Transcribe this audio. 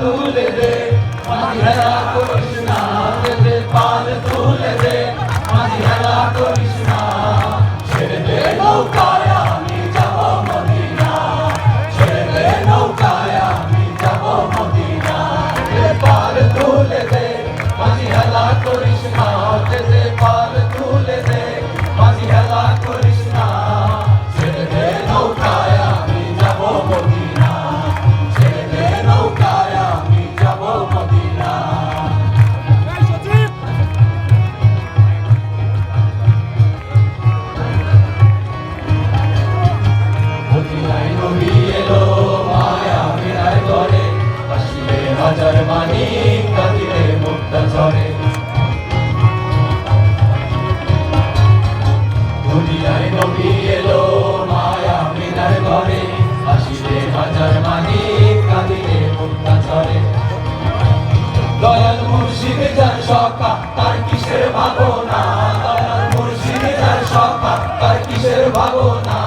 তুলে দে হাজার মানি কাঁদিলে মুক্তা ঝরে। দুনিয়ায় নবী এলো, মায়া মিনার ঘরে। আসিলে হাজার মানি কাঁদিলে ঝরে। দয়াল মুর্শিদ যার সকা তার কিসের ভাবনা? দয়াল মুর্শিদ যার সকা তার কিসের ভাবনা?